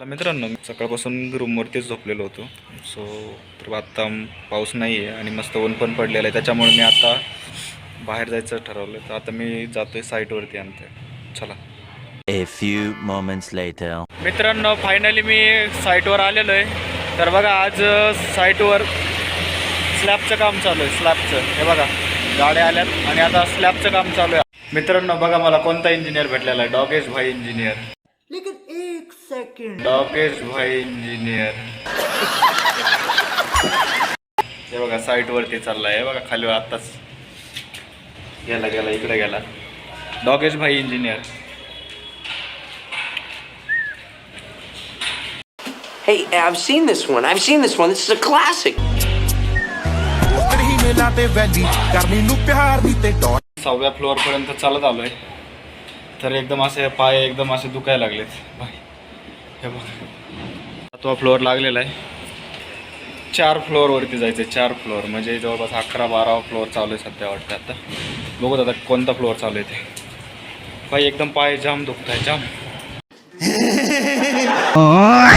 मित्रांनो मी सकाळपासून रूमवरतीच झोपलेलो होतो. सो तर आत्ता पाऊस नाही आहे आणि मस्त ऊन पण पडलेलं आहे. त्याच्यामुळे मी आता बाहेर जायचं ठरवलं तर आता मी जातोय साईटवरती आणतोय चला. A few moments later. मित्रांनो फायनली मी साईटवर आलेलो आहे. तर बघा आज साईटवर स्लॅबचं काम चालू आहे. स्लॅबचं हे बघा गाड्या आल्यात आणि आता स्लॅबचं काम चालू आहे. मित्रांनो बघा मला कोणता इंजिनियर भेटलेला आहे? डॉगेश भाई इंजिनियर एक सेकंड लोकेश भाई इंजिनियर हे बघा साईट वरती चाललाय. हे बघा खाली आताच गेला गेला इकडे गेला. लोकेश भाई engineer Hey, I've seen this one. I've seen this one. This is a classic. Sawya floor पर्यंत chalat आलोय. तर एकदम असे पाय एकदम असे दुखायला लागलेत. बाय हे बघ. तो फ्लोअर लागलेला आहे. चार फ्लोअरवरती जायचं आहे चार फ्लोअर म्हणजे जवळपास अकरा बारा फ्लोअर चालू आहे सध्या वाटतं आता. बघू आता कोणता फ्लोअर चालू आहे ते. पाय एकदम पाय जाम दुखत आहे जाम.